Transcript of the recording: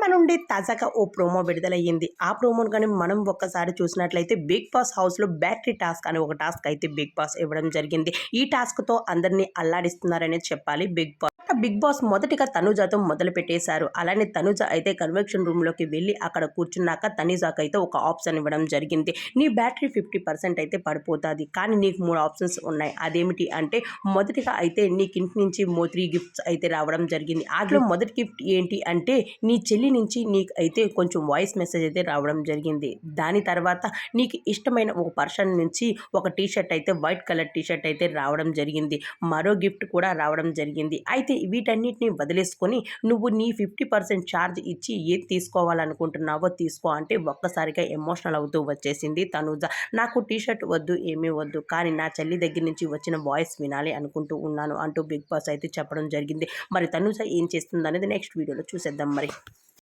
సన్మా నుండి తాజాగా ఓ ప్రోమో విడుదలయ్యింది. ఆ ప్రోమోను కానీ మనం ఒక్కసారి చూసినట్లయితే బిగ్ బాస్ హౌస్లో బ్యాటరీ టాస్క్ అనే ఒక టాస్క్ అయితే బిగ్ బాస్ ఇవ్వడం జరిగింది. ఈ టాస్క్తో అందరినీ అల్లాడిస్తున్నారనే చెప్పాలి బిగ్ బాస్. బిగ్ బాస్ మొదటిగా తనుజాతో మొదలు పెట్టేశారు. అలానే తనుజ అయితే కన్వెక్షన్ రూమ్లోకి వెళ్ళి అక్కడ కూర్చున్నాక తనుజాకు అయితే ఒక ఆప్షన్ ఇవ్వడం జరిగింది. నీ బ్యాటరీ ఫిఫ్టీ పర్సెంట్ అయితే పడిపోతుంది. కానీ నీకు మూడు ఆప్షన్స్ ఉన్నాయి. అదేమిటి అంటే మొదటిగా అయితే నీకింటి నుంచి మో త్రీ గిఫ్ట్స్ అయితే రావడం జరిగింది. ఆటలో మొదటి గిఫ్ట్ ఏంటి అంటే నీ చెల్లి నుంచి నీకు అయితే కొంచెం వాయిస్ మెసేజ్ అయితే రావడం జరిగింది. దాని తర్వాత నీకు ఇష్టమైన ఒక పర్సన్ నుంచి ఒక టీ షర్ట్ అయితే వైట్ కలర్ టీ షర్ట్ అయితే రావడం జరిగింది. మరో గిఫ్ట్ కూడా రావడం జరిగింది. అయితే వీటన్నిటిని వదిలేసుకొని నువ్వు నీ ఫిఫ్టీ పర్సెంట్ ఛార్జ్ ఇచ్చి ఏది తీసుకోవాలనుకుంటున్నావో తీసుకో అంటే ఒక్కసారిగా ఎమోషనల్ అవుతూ వచ్చేసింది తనుజ. నాకు టీ షర్ట్ వద్దు ఏమీ వద్దు కానీ నా చెల్లి దగ్గర నుంచి వచ్చిన వాయిస్ వినాలి అనుకుంటూ ఉన్నాను అంటూ బిగ్ బాస్ అయితే చెప్పడం జరిగింది. మరి తనుజ ఏం చేస్తుంది అనేది నెక్స్ట్ వీడియోలో చూసేద్దాం మరి.